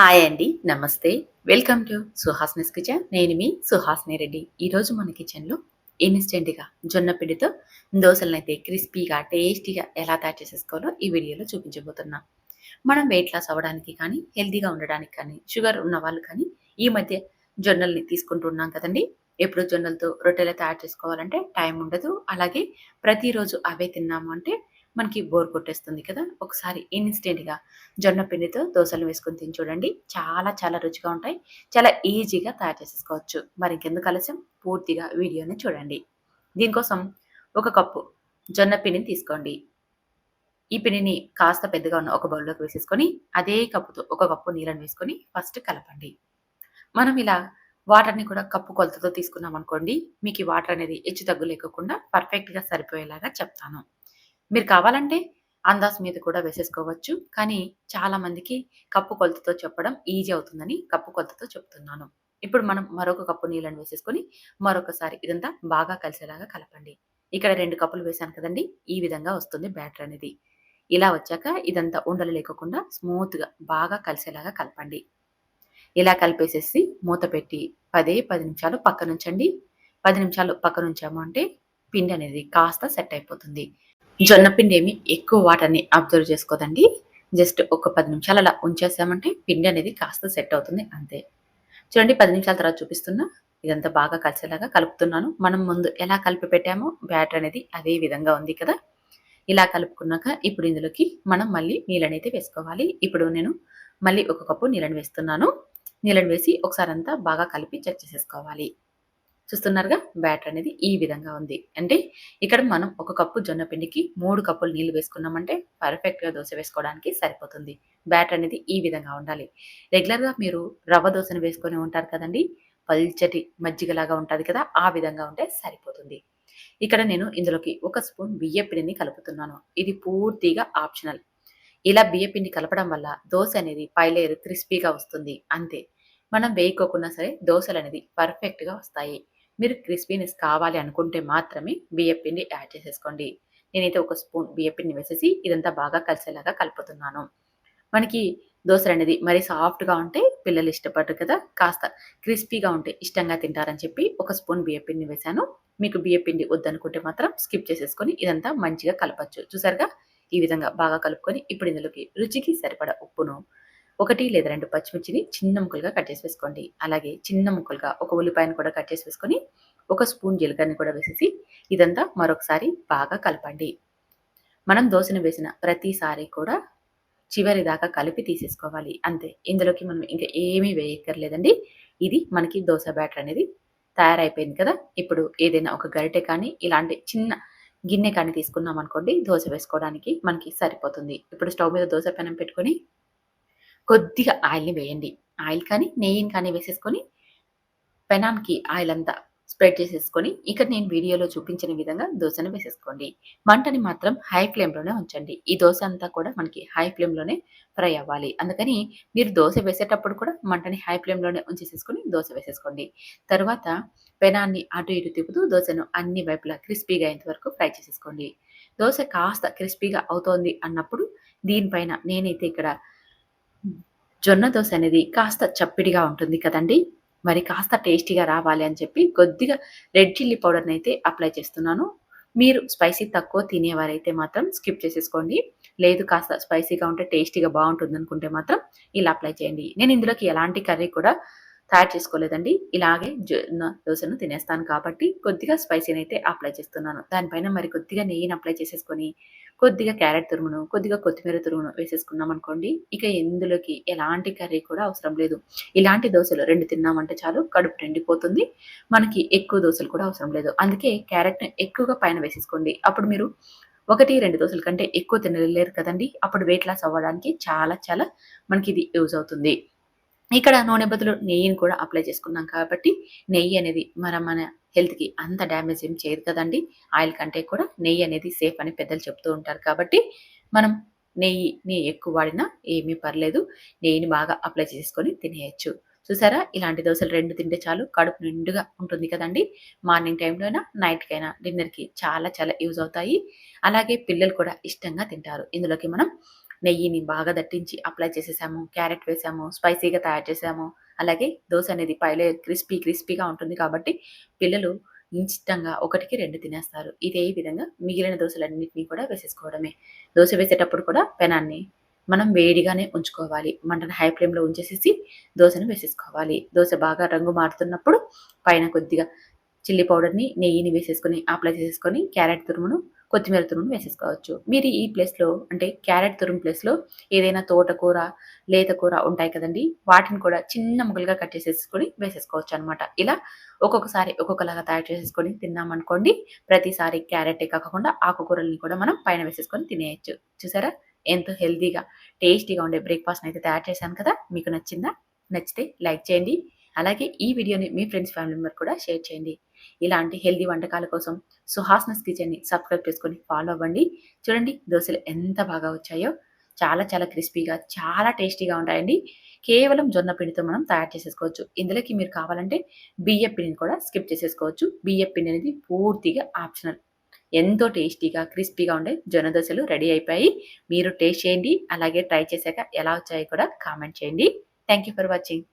Hi అండి నమస్తే. Welcome to Suhasni's kitchen. నేను మీ సుహాస్ని రెడ్డి. ఈరోజు మన కిచెన్లో ఇన్స్టెంట్గా జొన్న పిండితో దోశలనైతే క్రిస్పీగా టేస్టీగా ఎలా తయారు చేసేసుకోవాలో ఈ వీడియోలో చూపించబోతున్నా. మనం వెయిట్ లాస్ అవ్వడానికి కానీ హెల్తీగా ఉండడానికి కానీ షుగర్ ఉన్న వాళ్ళు కానీ ఈ మధ్య జొన్నల్ని తీసుకుంటున్నాం కదండి. ఎప్పుడు జొన్నలతో రొట్టెలు తయారు చేసుకోవాలంటే టైం ఉండదు. అలాగే ప్రతిరోజు అవే తిన్నాము అంటే మనకి బోర్ కొట్టేస్తుంది కదా. ఒకసారి ఇన్స్టెంట్గా జొన్న పిండితో దోశలు వేసుకొని తిని చూడండి. చాలా చాలా రుచిగా ఉంటాయి. చాలా ఈజీగా తయారు చేసేసుకోవచ్చు. మరి ఇంకెందుకు ఆలస్యం? పూర్తిగా వీడియోని చూడండి. దీనికోసం ఒక కప్పు జొన్న పిండిని తీసుకోండి. ఈ పిండిని కాస్త పెద్దగా ఉన్న ఒక బౌల్లోకి వేసేసుకొని అదే కప్పుతో ఒక కప్పు నీళ్ళని వేసుకొని ఫస్ట్ కలపండి. మనం ఇలా వాటర్ని కూడా కప్పు కొలతతో తీసుకున్నాం అనుకోండి మీకు ఈ వాటర్ అనేది హెచ్చు తగ్గు లేకుండా పర్ఫెక్ట్గా సరిపోయేలాగా చెప్తాను. మీరు కావాలంటే అందాస్ మీద కూడా వేసేసుకోవచ్చు. కానీ చాలా మందికి కప్పు కొలతతో చెప్పడం ఈజీ అవుతుందని కప్పు కొలతతో చెప్తున్నాను. ఇప్పుడు మనం మరొక కప్పు నీళ్ళని వేసేసుకొని మరొకసారి ఇదంతా బాగా కలిసేలాగా కలపండి. ఇక్కడ రెండు కప్పులు వేసాను కదండి. ఈ విధంగా వస్తుంది బ్యాటర్ అనేది. ఇలా వచ్చాక ఇదంతా ఉండలు లేకుండా స్మూత్గా బాగా కలిసేలాగా కలపండి. ఇలా కలిపేసేసి మూత పెట్టి పదే పది నిమిషాలు పక్కనుంచండి. పది నిమిషాలు పక్కనుంచాము అంటే పిండి అనేది కాస్త సెట్ అయిపోతుంది. జొన్న పిండి ఏమి ఎక్కువ వాటర్ని అబ్జర్వ్ చేసుకోదండి. జస్ట్ ఒక పది నిమిషాలు అలా ఉంచేసామంటే పిండి అనేది కాస్త సెట్ అవుతుంది అంతే. చూడండి పది నిమిషాల తర్వాత చూపిస్తున్నా. ఇదంతా బాగా కలిసేలాగా కలుపుతున్నాను. మనం ముందు ఎలా కలిపి పెట్టామో బ్యాటర్ అనేది అదే విధంగా ఉంది కదా. ఇలా కలుపుకున్నాక ఇప్పుడు ఇందులోకి మనం మళ్ళీ నీళ్ళనైతే వేసుకోవాలి. ఇప్పుడు నేను మళ్ళీ ఒక కప్పు నీళ్ళని వేస్తున్నాను. నీళ్ళని వేసి ఒకసారి అంతా బాగా కలిపి చెక్ చేసేసుకోవాలి. చూస్తున్నారుగా? బ్యాటర్ అనేది ఈ విధంగా ఉంది. అంటే ఇక్కడ మనం ఒక కప్పు జొన్న పిండికి మూడు కప్పులు నీళ్ళు వేసుకున్నామంటే పర్ఫెక్ట్గా దోశ వేసుకోవడానికి సరిపోతుంది. బ్యాటర్ అనేది ఈ విధంగా ఉండాలి. రెగ్యులర్గా మీరు రవ్వ దోశను వేసుకొని ఉంటారు కదండి? పల్చటి మజ్జిగలాగా ఉంటుంది కదా? ఆ విధంగా ఉంటే సరిపోతుంది. ఇక్కడ నేను ఇందులోకి ఒక స్పూన్ బియ్యపిండిని కలుపుతున్నాను. ఇది పూర్తిగా ఆప్షనల్ ఇలా బియ్యపిండి కలపడం వల్ల దోశ అనేది పైలేరు క్రిస్పీగా వస్తుంది. అంతే. మనం వేయకోకున్నా సరే దోశలు అనేది పర్ఫెక్ట్గా వస్తాయి. మీరు క్రిస్పీనెస్ కావాలి అనుకుంటే మాత్రమే బియ్యపిండి యాడ్ చేసేసుకోండి. నేనైతే ఒక స్పూన్ బియ్యపిండి వేసేసి ఇదంతా బాగా కలిసేలాగా కలుపుతున్నాను. మనకి దోశలు అనేది మరీ సాఫ్ట్గా ఉంటే పిల్లలు ఇష్టపడరు కదా కాస్త క్రిస్పీగా ఉంటే ఇష్టంగా తింటారని చెప్పి ఒక స్పూన్ బియ్యపిండి వేశాను మీకు బియ్యపిండి వద్దనుకుంటే మాత్రం స్కిప్ చేసేసుకొని ఇదంతా మంచిగా కలపచ్చు. చూసారుగా? ఈ విధంగా బాగా కలుపుకొని ఇప్పుడు ఇందులోకి రుచికి సరిపడ ఉప్పును ఒకటి లేదా రెండు పచ్చిమిర్చిని చిన్న ముక్కలుగా కట్ చేసి వేసుకోండి. అలాగే చిన్న ముక్కలుగా ఒక ఉల్లిపాయను కూడా కట్ చేసి వేసుకొని ఒక స్పూన్ జీలకర్రని కూడా వేసేసి ఇదంతా మరొకసారి బాగా కలపండి. మనం దోశను వేసిన ప్రతిసారి కూడా చివరి దాకా కలిపి తీసేసుకోవాలి. అంతే. ఇందులోకి మనం ఇంకా ఏమీ వేయక్కర్లేదండి. ఇది మనకి దోశ బ్యాటర్ అనేది తయారైపోయింది కదా. ఇప్పుడు ఏదైనా ఒక గరిటె కానీ ఇలాంటి చిన్న గిన్నె కానీ తీసుకున్నాం అనుకోండి దోశ వేసుకోవడానికి మనకి సరిపోతుంది. ఇప్పుడు స్టవ్ మీద దోశ పెనం పెట్టుకొని కొద్దిగా ఆయిల్ని వేయండి. ఆయిల్ కానీ నెయ్యిని కానీ వేసేసుకొని పెనాన్కి ఆయిల్ అంతా స్ప్రెడ్ చేసేసుకొని ఇక్కడ నేను వీడియోలో చూపించిన విధంగా దోశను వేసేసుకోండి. మంటని మాత్రం హై ఫ్లేమ్లోనే ఉంచండి. ఈ దోశ అంతా కూడా మనకి హై ఫ్లేమ్లోనే ఫ్రై అవ్వాలి. అందుకని మీరు దోశ వేసేటప్పుడు కూడా మంటని హై ఫ్లేమ్లోనే ఉంచేసేసుకొని దోశ వేసేసుకోండి. తర్వాత పెనాన్ని అటు ఇటు తిప్పుతూ దోశను అన్ని వైపులా క్రిస్పీగా అయ్యేంత వరకు ఫ్రై చేసేసుకోండి. దోశ కాస్త క్రిస్పీగా అవుతోంది అన్నప్పుడు దీనిపైన నేనైతే ఇక్కడ జొన్న దోశ అనేది కాస్త చప్పిడిగా ఉంటుంది కదండి. మరి కాస్త టేస్టీగా రావాలి అని చెప్పి కొద్దిగా రెడ్ చిల్లీ పౌడర్ని అయితే అప్లై చేస్తున్నాను. మీరు స్పైసీ తక్కువ తినేవారైతే మాత్రం స్కిప్ చేసేసుకోండి. లేదు కాస్త స్పైసీగా ఉంటే టేస్టీగా బాగుంటుంది అనుకుంటే మాత్రం ఇలా అప్లై చేయండి. నేను ఇందులోకి ఎలాంటి కర్రీ కూడా తయారు చేసుకోలేదండి. ఇలాగే జొన్న దోశను తినేస్తాను కాబట్టి కొద్దిగా స్పైసీని అయితే అప్లై చేస్తున్నాను. దానిపైన మరి కొద్దిగా నెయ్యిని అప్లై చేసేసుకొని కొద్దిగా క్యారెట్ తురుమును కొద్దిగా కొత్తిమీర తురుమును వేసేసుకున్నాం అనుకోండి ఇక ఎందులోకి ఎలాంటి కర్రీ కూడా అవసరం లేదు. ఇలాంటి దోశలు రెండు తిన్నామంటే చాలు కడుపు నిండిపోతుంది. మనకి ఎక్కువ దోశలు కూడా అవసరం లేదు. అందుకే క్యారెట్ను ఎక్కువగా పైన వేసేసుకోండి. అప్పుడు మీరు ఒకటి రెండు దోశల కంటే ఎక్కువ తినలేరు కదండి. అప్పుడు వెయిట్ లాస్ అవ్వడానికి చాలా చాలా మనకి ఇది యూజ్ అవుతుంది. ఇక్కడ నూనె బదులు నెయ్యిని కూడా అప్లై చేసుకున్నాం కాబట్టి నెయ్యి అనేది మన మన హెల్త్కి అంత డ్యామేజ్ ఏం చేయదు కదండి. ఆయిల్ కంటే కూడా నెయ్యి అనేది సేఫ్ అని పెద్దలు చెప్తూ ఉంటారు కాబట్టి మనం నెయ్యిని ఎక్కువ వాడినా ఏమీ పర్లేదు. నెయ్యిని బాగా అప్లై చేసుకొని తినేయచ్చు. చూసారా? ఇలాంటి దోశలు రెండు తింటే చాలు కడుపు నిండుగా ఉంటుంది కదండి. మార్నింగ్ టైంలో అయినా నైట్కైనా డిన్నర్కి చాలా చాలా యూజ్ అవుతాయి. అలాగే పిల్లలు కూడా ఇష్టంగా తింటారు. ఇందులోకి మనం నెయ్యిని బాగా దట్టించి అప్లై చేసేసాము క్యారెట్ వేసాము స్పైసీగా తయారు చేసాము. అలాగే దోశ అనేది పైలే క్రిస్పీ క్రిస్పీగా ఉంటుంది కాబట్టి పిల్లలు ఇష్టంగా ఒకటికి రెండు తినేస్తారు. ఇదే విధంగా మిగిలిన దోశలన్నింటినీ కూడా వేసేసుకోవడమే. దోశ వేసేటప్పుడు కూడా పెనాన్ని మనం వేడిగానే ఉంచుకోవాలి. మంటను హై ఫ్లేమ్లో ఉంచేసేసి దోశను వేసేసుకోవాలి. దోశ బాగా రంగు మారుతున్నప్పుడు పైన కొద్దిగా చిల్లీ పౌడర్ని నెయ్యిని వేసేసుకొని అప్లై చేసేసుకొని క్యారెట్ తురుమును కొత్తిమీర తురుము వేసేసుకోవచ్చు. మీరు ఈ ప్లేస్లో అంటే క్యారెట్ తురుము ప్లేస్లో ఏదైనా తోటకూర లేత కూర ఉంటాయి కదండి వాటిని కూడా చిన్న ముక్కలుగా కట్ చేసేసుకొని వేసేసుకోవచ్చు అనమాట ఇలా ఒక్కొక్కసారి ఒక్కొక్కలాగా తయారు చేసేసుకొని తిన్నామనుకోండి ప్రతిసారి క్యారెటే కాకుండా ఆకుకూరల్ని కూడా మనం పైన వేసేసుకొని తినేయచ్చు. చూసారా? ఎంతో హెల్తీగా టేస్టీగా ఉండే బ్రేక్ఫాస్ట్ అయితే తయారు చేశాను కదా మీకు నచ్చిందా? నచ్చితే లైక్ చేయండి. అలాగే ఈ వీడియోని మీ ఫ్రెండ్స్ ఫ్యామిలీ మెంబర్ కూడా షేర్ చేయండి. ఇలాంటి హెల్దీ వంటకాల కోసం సుహాస్నస్ కిచెన్ని సబ్స్క్రైబ్ చేసుకొని ఫాలో అవ్వండి. చూడండి దోశలు ఎంత బాగా వచ్చాయో. చాలా చాలా క్రిస్పీగా చాలా టేస్టీగా ఉంటాయండి. కేవలం జొన్న పిండితో మనం తయారు చేసేసుకోవచ్చు. ఇందులోకి మీరు కావాలంటే బియ్య పిండిని కూడా స్కిప్ చేసేసుకోవచ్చు. బియ్య పిండి అనేది పూర్తిగా ఆప్షనల్. ఎంతో టేస్టీగా క్రిస్పీగా ఉండే జొన్న దోశలు రెడీ అయిపోయి మీరు టేస్ట్ చేయండి అలాగే ట్రై చేశాక ఎలా వచ్చాయో కూడా కామెంట్ చేయండి. Thank you for watching.